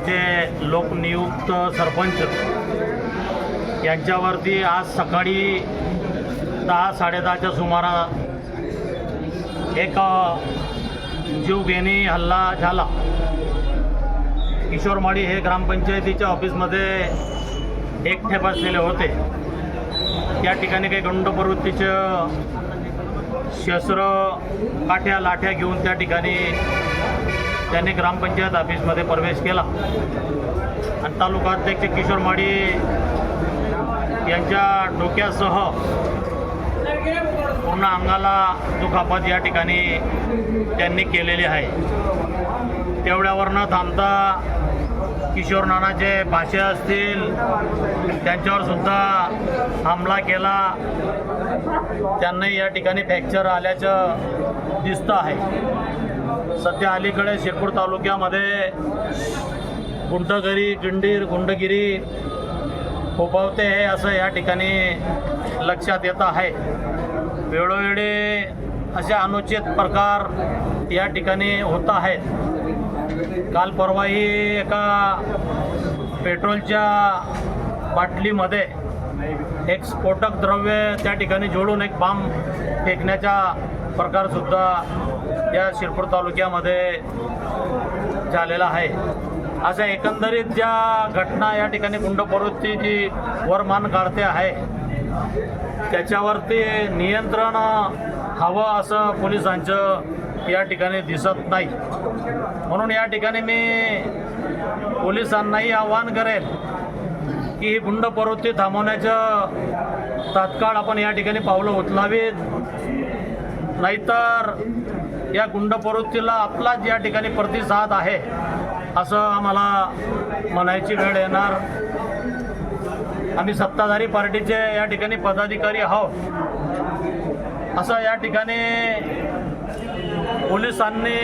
गावाचे लोकनियुक्त सरपंच यांच्यावरती आज सकाळी दहा साडेदहाच्या सुमारास एक जीवघेणी हल्ला झाला. किशोरमाळी हे ग्रामपंचायतीच्या ऑफिसमध्ये एकटे बसलेले होते. त्या ठिकाणी काही गंड प्रवृत्तीचं शस्त्र काठ्या लाठ्या घेऊन त्या ठिकाणी त्यांनी ग्रामपंचायत ऑफिसमध्ये प्रवेश केला. आणि तालुका अध्यक्ष किशोर माडी यांच्या डोक्यासह पूर्ण अंगाला दुखापत या ठिकाणी त्यांनी केलेली आहे. तेवढ्यावर न थांबता किशोर नानाचे भाषे असतील त्यांच्यावर सुद्धा हमला केला. त्यांनाही या ठिकाणी फ्रॅक्चर आल्याचं दिसतं आहे. सध्या अलीकडे शिरपूर तालुक्यामध्ये गुंडगिरी गिंडीर गुंडगिरी फोफावते हे असं या ठिकाणी लक्षात येत आहे. वेळोवेळी असे अनुचित प्रकार या ठिकाणी होत आहेत. काल परवाही एका पेट्रोलच्या बाटलीमध्ये एक स्फोटक द्रव्य त्या ठिकाणी जोडून एक बांब फेकण्याचा प्रकारसुद्धा या शिरपूर तालुक्यामध्ये झालेला आहे. अशा एकंदरीत ज्या घटना या ठिकाणी गुंड प्रवृत्ती जी वरमान काढते आहे त्याच्यावरती नियंत्रण हवं असं पोलिसांचं या ठिकाणी दिसत नाही. म्हणून या ठिकाणी मी पोलिसांनाही आव्हान करेल की ही गुंड प्रवृत्ती थांबवण्याचं तात्काळ आपण या ठिकाणी पावलं उचलावीत. नाहीतर या गुंड प्रवृत्तीला आपलाच या ठिकाणी प्रतिसाद आहे असं आम्हाला म्हणायची वेळ येणार. आम्ही सत्ताधारी पार्टीचे या ठिकाणी पदाधिकारी आहोत. असं या ठिकाणी पोलिसांनी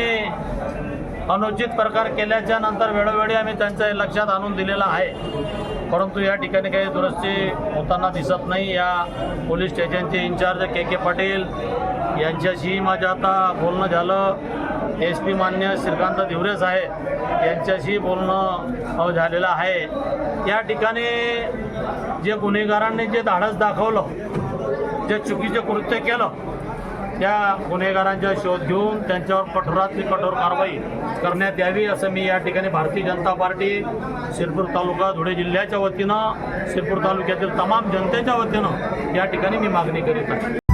अनुचित प्रकार केल्याच्यानंतर वेळोवेळी आम्ही त्यांच्या लक्षात आणून दिलेलं आहे. परंतु या ठिकाणी काही दुरुस्ती होताना दिसत नाही. या पोलीस स्टेशनचे इन्चार्ज के के पाटील यांच्याशी माझं आता बोलणं झालं. एस पी मान्य श्रीकांत धिवरे साहेब यांच्याशी बोलणं झालेलं आहे. या ठिकाणी जे गुन्हेगारांनी जे धाडस दाखवलं जे चुकीचे कृत्य केलं त्या गुन्हेगारांचा शोध घेऊन त्यांच्यावर कठोरातली कठोर कारवाई करण्यात यावी असं मी या ठिकाणी भारतीय जनता पार्टी शिरपूर तालुका धुळे जिल्ह्याच्या वतीनं शिरपूर तालुक्यातील तमाम जनतेच्या वतीनं या ठिकाणी मी मागणी करीत आहे.